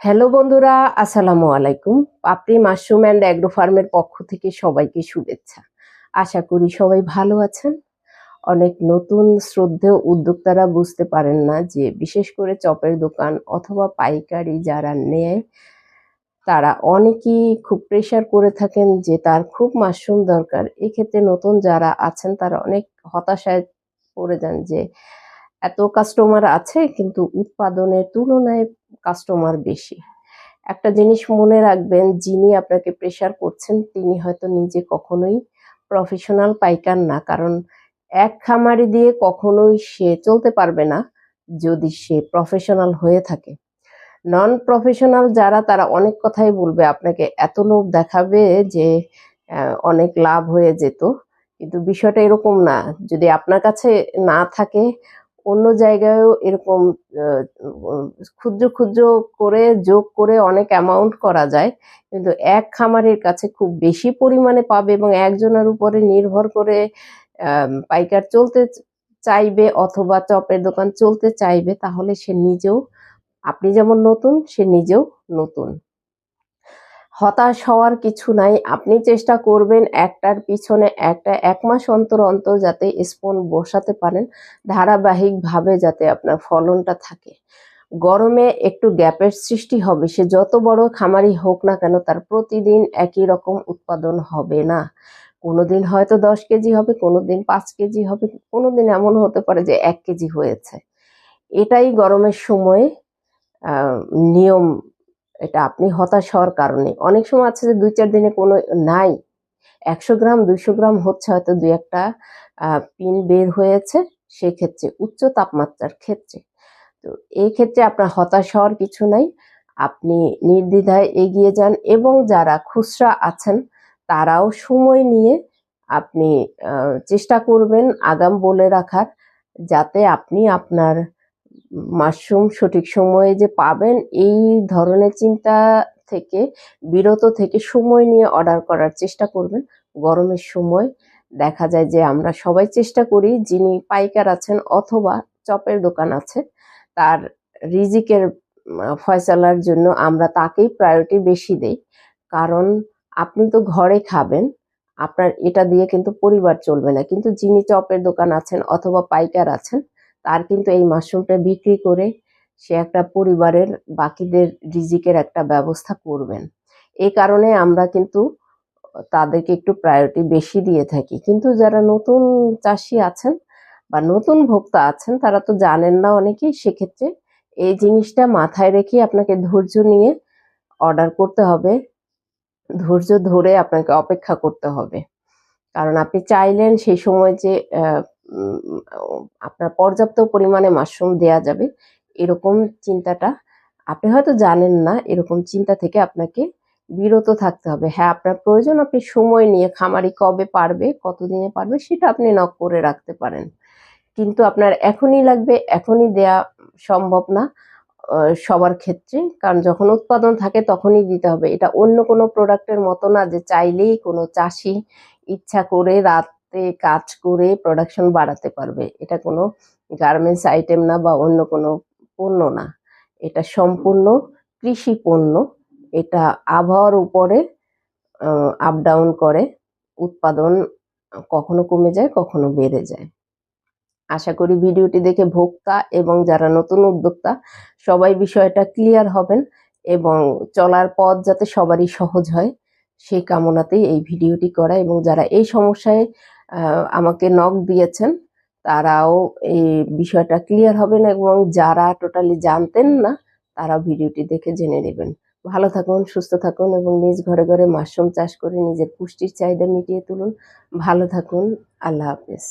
Hello বন্ধুরা, আসসালামু আলাইকুম। পাপড়ি মাশরুম অ্যান্ড অ্যাগ্রো ফার্মের পক্ষ থেকে সবাইকে শুভেচ্ছা। আশা করি সবাই ভালো আছেন। অনেক নতুন শ্রদ্ধেয় উদ্যোক্তারা বুঝতে পারেন না যে, বিশেষ করে চপের দোকান অথবা পাইকারি যারা নেয়, তারা অনেকেই খুব প্রেশার করে থাকেন যে, তার খুব মাশরুম দরকার। এক্ষেত্রে নতুন যারা আছেন, তারা অনেক হতাশায় পড়ে যান যে, এত কাস্টমার আছে, কিন্তু উৎপাদনের তুলনায় কাস্টমার বেশি। একটা জিনিস মনে রাখবেন, যিনি আপনাকে প্রেশার করছেন, তিনি হয়তো নিজে কখনোই প্রফেশনাল পাইকার না। কারণ এক খামারি দিয়ে কখনোই সে চলতে পারবে না যদি সে প্রফেশনাল হয়ে থাকে। নন প্রফেশনাল যারা, তারা অনেক কথাই বলবে। আপনাকে এত লোভ দেখাবে যে অনেক লাভ হয়ে যেত। কিন্তু বিষয়টা এরকম না। যদি আপনার কাছে না থাকে অন্য জায়গায়ও এরকম ক্ষুদ্র ক্ষুদ্র করে, যোগ করে অনেক অ্যামাউন্ট করা যায়। কিন্তু এক খামারের কাছে খুব বেশি পরিমাণে পাবে এবং একজনের উপরে নির্ভর করে পাইকার চলতে চাইবে অথবা চপের দোকান চলতে চাইবে, তাহলে সে নিজেও, আপনি যেমন নতুন, সে নিজেও নতুন। হতাশ হওয়ার কিছু নাই। আপনি চেষ্টা করবেন একটার পিছনে একটা, এক মাস অন্তর অন্তর যাতে স্পন বসাতে পারেন, ধারাবাহিকভাবে যাতে আপনার ফলনটা থাকে। গরমে একটু গ্যাপের সৃষ্টি হবে। সে যত বড় খামারি হোক না কেন, তার প্রতিদিন একই রকম উৎপাদন হবে না। কোনো দিন হয়তো দশ কেজি হবে কোনো দিন পাঁচ কেজি হবে কোনো দিন এমন হতে পারে যে এক কেজি হয়েছে। এটাই গরমের সময় নিয়ম এটা আপনি হতাশ হওয়ার কারণে। অনেক সময় আছে যে দুই চার দিনে কোনো নাই। একশো গ্রাম, দুইশো গ্রাম হচ্ছে হয়তো দুই একটা পিন বের হয়েছে, সেক্ষেত্রে উচ্চ তাপমাত্রার ক্ষেত্রে। তো এই ক্ষেত্রে আপনার হতাশ হওয়ার কিছু নাই। আপনি নির্দ্বিধায় এগিয়ে যান এবং যারা খুচরা আছেন, তারাও সময় নিয়ে আপনি চেষ্টা করবেন আগাম বলে রাখার, যাতে আপনি আপনার মাশরুম সঠিক সময়ে যে পাবেন, এই ধরনের চিন্তা থেকে, বিরত থেকে সময় নিয়ে অর্ডার করার চেষ্টা করবেন। গরমের সময় দেখা যায় যে আমরা সবাই চেষ্টা করি, যিনি পাইকার আছেন অথবা চপের দোকান আছে, তার রিজিকের ফয়সালার জন্য আমরা তাকেই প্রায়োরিটি বেশি দেই। কারণ আপনি তো ঘরে খাবেন, আপনার এটা দিয়ে কিন্তু পরিবার চলবে না। কিন্তু যিনি চপের দোকান আছেন অথবা পাইকার আছেন তার কিন্তু এই মাশরুমটা বিক্রি করে সে একটা পরিবারের বাকিদের রিজিকের একটা ব্যবস্থা করবেন। এই কারণে আমরা কিন্তু তাদেরকে একটু প্রায়োরিটি বেশি দিয়ে থাকি। কিন্তু যারা নতুন চাষি আছেন বা নতুন ভোক্তা আছেন, তারা তো জানেন না অনেকেই, সেক্ষেত্রে এই জিনিসটা মাথায় রেখে আপনাকে ধৈর্য নিয়ে অর্ডার করতে হবে। ধৈর্য ধরে আপনাকে অপেক্ষা করতে হবে। কারণ আপনি চাইলেন সেই সময় যে আপনার পর্যাপ্ত পরিমাণে মাশরুম দেয়া যাবে, এরকম চিন্তাটা আপনি হয়তো জানেন না, এরকম চিন্তা থেকে আপনাকে বিরত থাকতে হবে। হ্যাঁ আপনার প্রয়োজন, আপনি সময় নিয়ে খামারি কবে পারবে, কতদিনে পারবে, সেটা আপনি নক করে রাখতে পারেন। কিন্তু আপনার এখনই লাগবে, এখনই দেয়া সম্ভব না সবার ক্ষেত্রে। কারণ যখন উৎপাদন থাকে, তখনই দিতে হবে। এটা অন্য কোনো প্রোডাক্টের মতো না যে চাইলেই কোনো চাষি ইচ্ছা করে রাতে কাজ করে প্রোডাকশন বাড়াতে পারবে। এটা কোনো গার্মেন্টস আইটেম না বা অন্য কোনো পণ্য না। এটা সম্পূর্ণ কৃষি পণ্য। এটা আবহাওয়ার উপরে আপ ডাউন করে। উৎপাদন কখনো কমে যায়, কখনো বেড়ে যায়। আশা করি ভিডিওটি দেখে ভোক্তা এবং যারা নতুন উদ্যোক্তা, সবাই বিষয়টা ক্লিয়ার হবেন এবং চলার পথ যাতে সবারই সহজ হয়, সেই কামনাতেই এই ভিডিওটি করা এবং যারা এই সমস্যায় আমাকে নক দিয়েছেন। তারাও এই বিষয়টা ক্লিয়ার হবেন এবং যারা টোটালি জানতেন না, তারা ভিডিওটি দেখে জেনে নেবেন। ভালো থাকুন, সুস্থ থাকুন এবং নিজ ঘরে ঘরে মাশরুম চাষ করে নিজের পুষ্টির চাহিদা মিটিয়ে তুলুন। ভালো থাকুন, আল্লাহ হাফেজ।